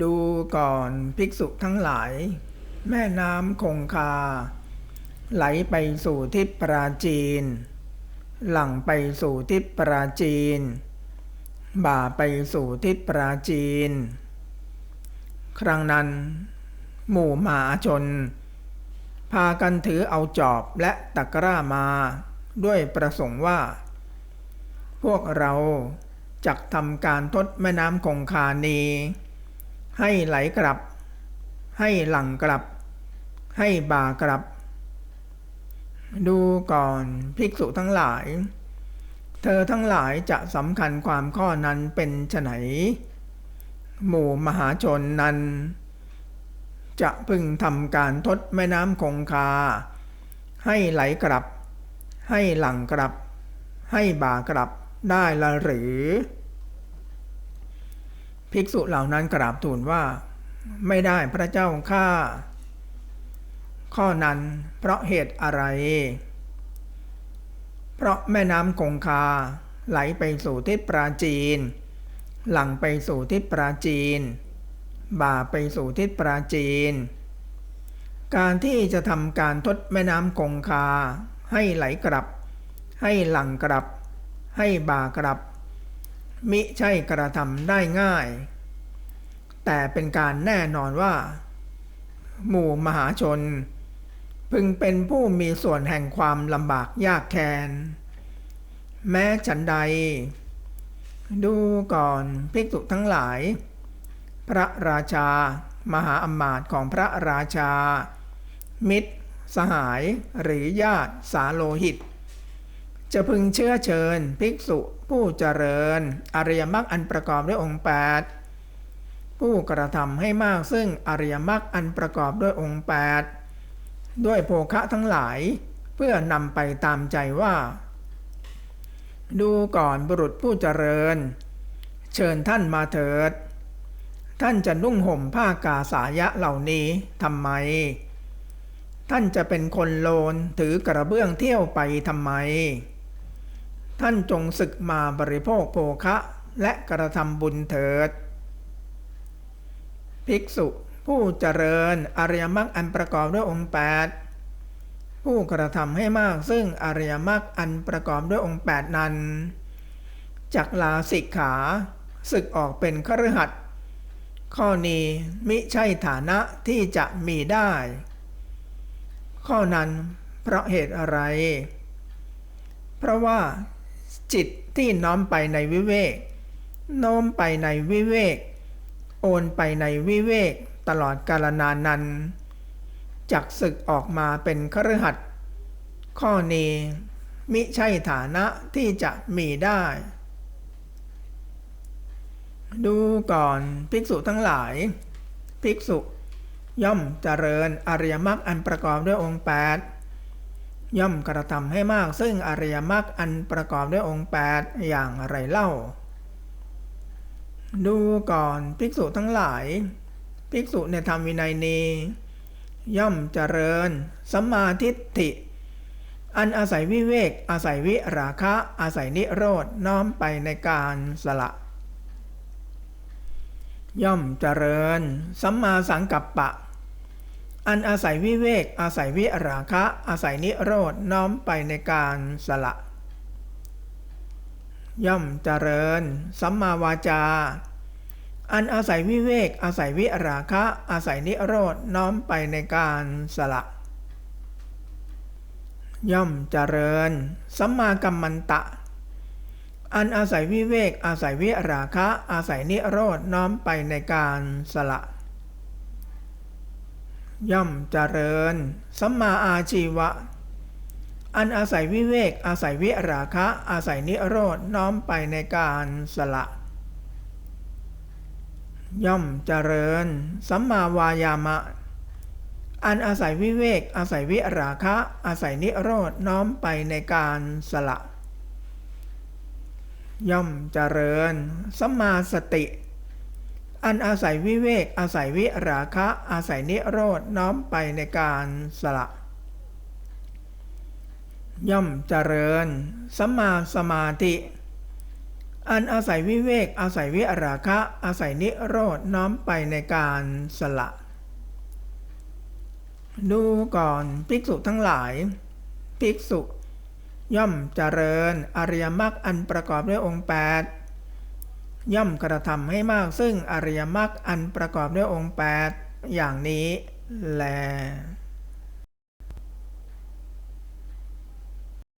ดูก่อนภิกษุทั้งหลาย แม่น้ำคงคา ไหลไปสู่ทิศปราจีน หลั่งไปสู่ทิศปราจีน บ่าไปสู่ทิศปราจีน ครั้งนั้น หมู่มาชน พากันถือเอาจอบและตะกร้ามา ด้วยประสงค์ว่า พวกเราจักทำการทดแม่น้ำคงคานี ให้ไหลกลับ ให้หลังกลับ ให้บ่ากลับ ดูก่อนภิกษุทั้งหลาย เธอทั้งหลายจะสำคัญความข้อนั้นเป็นไฉนหมู่มหาชนนั้น จะพึงทำการทดแม่น้ำคงคา ให้ไหลกลับ ให้หลังกลับ ให้บ่ากลับได้ละหรือ ภิกษุเหล่านั้นกราบทูลว่า ไม่ได้พระเจ้าข้าข้อนั้นเพราะเหตุอะไร เพราะแม่น้ำคงคาไหลไปสู่ทิศปราจีน หลังไปสู่ทิศปราจีน บ่าไปสู่ทิศปราจีน การที่จะทำการทดแม่น้ำคงคา ให้ไหลกลับ ให้หลังกลับ ให้บ่ากลับ มิใช่กระทำได้ง่าย แต่เป็นการแน่นอนว่า หมู่มหาชน พึงเป็นผู้มีส่วนแห่งความลำบากยากแค้นแม้ฉันใด ดูก่อนภิกษุทั้งหลาย พระราชา มหาอมาตย์ของพระราชา มิตร สหาย หรือญาติสาโลหิต จะพึงเชื้อเชิญภิกษุ ผู้เจริญ อริยมรรคอันประกอบด้วยองค์ 8 ผู้กระทำให้มากซึ่งอริยมรรคอันประกอบด้วยองค์ 8 ด้วยโภคะทั้งหลาย เพื่อนำไปตามใจว่า ดูก่อนบุรุษผู้เจริญ เชิญท่านมาเถิด ท่านจะนุ่งห่มผ้ากาสายะเหล่านี้ทำไม ท่านจะเป็นคนโลนถือกระเบื้องเที่ยวไปทำไม ท่านจงศึกมาบริโภคโภคะและกระทำบุญเถิด ภิกษุผู้เจริญอริยมรรคอันประกอบด้วยองค์ 8 ผู้กระทำให้มากซึ่งอริยมรรคอันประกอบด้วยองค์ 8 นั้นจักลาสิกขาศึกออกเป็นคฤหัสถ์ข้อนี้มิใช่ฐานะที่จะมีได้ ข้อนั้นเพราะเหตุอะไร เพราะว่า จิตที่น้อมไปในวิเวก โน้มไปในวิเวก โอนไปในวิเวกตลอดกาลนานนั้นจักศึกออกมาเป็นคฤหัสข้อนี้มิใช่ฐานะที่จะมีได้ ดูก่อนภิกษุทั้งหลาย ภิกษุย่อมเจริญอริยมรรคอันประกอบด้วยองค์ 8 ย่อมกระทำให้มากซึ่งอริยมรรคอันประกอบด้วยองค์ 8 อย่างไรเล่า ดูก่อนภิกษุทั้งหลาย ภิกษุในธรรมวินัยนี้ ย่อมเจริญสัมมาทิฏฐิ อันอาศัยวิเวก อาศัยวิราคะ อาศัยนิโรธน้อมไปในการสละ ย่อมเจริญสัมมาสังกัปปะ อันอาศัยวิเวก อาศัยวิราคะ อาศัยนิโรธน้อมไปในการสละ ย่อมเจริญ สัมมาวาจา อันอาศัยวิเวก อาศัยวิราคะ อาศัยนิโรธน้อมไปในการสละ ย่อมเจริญ สัมมากัมมันตะ อันอาศัยวิเวก อาศัยวิราคะ อาศัยนิโรธน้อมไปในการสละ ย่อมเจริญ สัมมาอาชีวะ อันอาศัยวิเวก อาศัยวิราคะ อาศัยนิโรธน้อมไปในการสละ ย่อมเจริญ สัมมาวายามะ อันอาศัยวิเวก อาศัยวิราคะ อาศัยนิโรธน้อมไปในการสละ ย่อมเจริญ สัมมาสติ อันอาศัยวิเวก อาศัยวิราคะ อาศัยนิโรธน้อมไปในการสละ ย่อมเจริญสัมมาสมาธิ อันอาศัยวิเวก อาศัยวิราคะ อาศัยนิโรธน้อมไปในการสละ ดูก่อนภิกษุทั้งหลาย ภิกษุ ย่อมเจริญอริยมรรคอันประกอบด้วยองค์ 8 ย่อมกระทำให้มากซึ่งอริยมรรคอันประกอบด้วยองค์ 8 อย่างนี้แล